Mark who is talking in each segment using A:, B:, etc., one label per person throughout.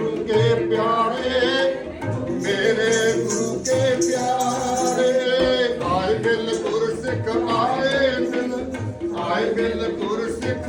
A: ਗੁਰੂ ਕੇ ਪਿਆਰੇ, ਮੇਰੇ ਗੁਰੂ ਕੇ ਪਿਆਰੇ। ਆਏ ਬਿਲ ਗੁਰ ਸਿੱਖ ਆਏ ਬਿਲ ਆਏ ਬਿਲ ਗੁਰ ਸਿੱਖ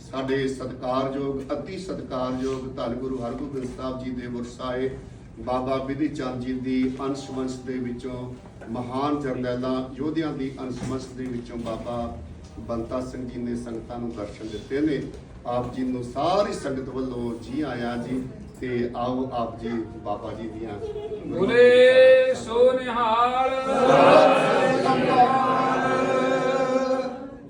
A: ਸਾਡੇ ਸਤਿਕਾਰਯੋਗ, ਅਤੀ ਸਤਿਕਾਰਯੋਗ ਧੰਨ ਗੁਰੂ ਹਰਗੋਬਿੰਦ ਸਾਹਿਬ ਜੀ ਦੇ ਵਰਸਾਏ ਬਾਬਾ ਵਿਧੀ ਚੰਦ ਜੀ ਦੀ ਅੰਸ਼ਵੰਸ਼ ਦੇ ਵਿੱਚੋਂ ਮਹਾਨ ਜਰਨੈਲਾਂ, ਯੋਧਿਆਂ ਦੀ ਅੰਸ਼ਵੰਸ਼ ਦੇ ਵਿੱਚੋਂ ਬਾਬਾ ਬੰਤਾ ਸਿੰਘ ਜੀ ਨੇ ਸੰਗਤਾਂ ਨੂੰ ਦਰਸ਼ਨ ਦਿੱਤੇ ਨੇ। ਆਪ ਜੀ ਨੂੰ ਸਾਰੀ ਸੰਗਤ ਵੱਲੋਂ ਜੀ ਆਇਆ ਜੀ ਤੇ ਆਓ ਆਪ ਜੀ ਬਾਬਾ ਜੀ ਦੀਆਂ।
B: ਬੋਲੇ